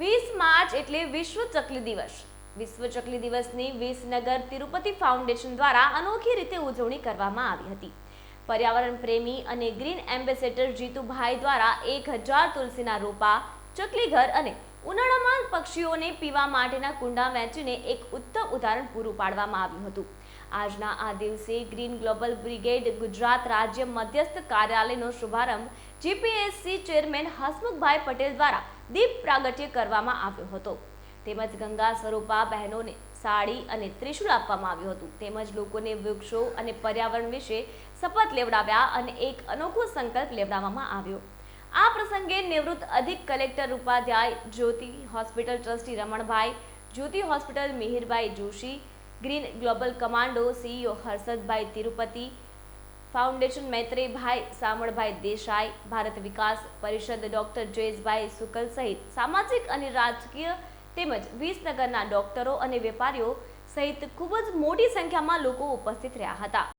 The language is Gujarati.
વીસ માર્ચ એટલે વિશ્વ ચકલી દિવસ. વિશ્વ ચકલી દિવસની વિસનગર તિરુપતિ ફાઉન્ડેશન દ્વારા અનોખી રીતે ઉજવણી કરવામાં આવી હતી. પર્યાવરણ પ્રેમી અને ગ્રીન એમ્બેસેડર જીતુભાઈ દ્વારા એક હજાર તુલસીના રોપા, ચકલી ઘર અને ઉનાળામાં પક્ષીઓને પીવા માટેના કુંડા વેચીને એક ઉત્તમ ઉદાહરણ પૂરું પાડવામાં આવ્યું હતું. આજના આ દિવસે ગ્રીન ગ્લોબલ બ્રિગેડ ગુજરાત રાજ્ય મધ્યસ્થ કાર્યાલયનો શુભારંભ જીપીએસસી ચેરમેન હસમુખભાઈ પટેલ દ્વારા દીપ પ્રાગટ્ય કરવામાં આવ્યો હતો. તેમજ ગંગા સ્વરૂપા બહેનોને સાડી અને ત્રિશુલ આપવામાં આવ્યું હતું. તેમજ લોકોને વૃક્ષો અને પર્યાવરણ વિશે શપથ લેવડાવ્યા અને એક અનોખો સંકલ્પ લેવડાવવામાં આવ્યો. આ પ્રસંગે નિવૃત્ત અધિક collector Upadhyay Jyoti hospital trustee Ramanbhai, Jyoti hospital Mihirbhai Joshi, green global commando CEO Harshadbhai Tirupati foundation Maitribhai, Samalbhai Desai, Bharat Vikas Parishad doctor Jayeshbhai Shukla સહિત સામાજિક અને રાજકીય તેમજ વિસનગરના ડોક્ટરો અને વેપારીઓ સહિત ખૂબ જ મોટી સંખ્યામાં લોકો ઉપસ્થિત રહ્યા હતા.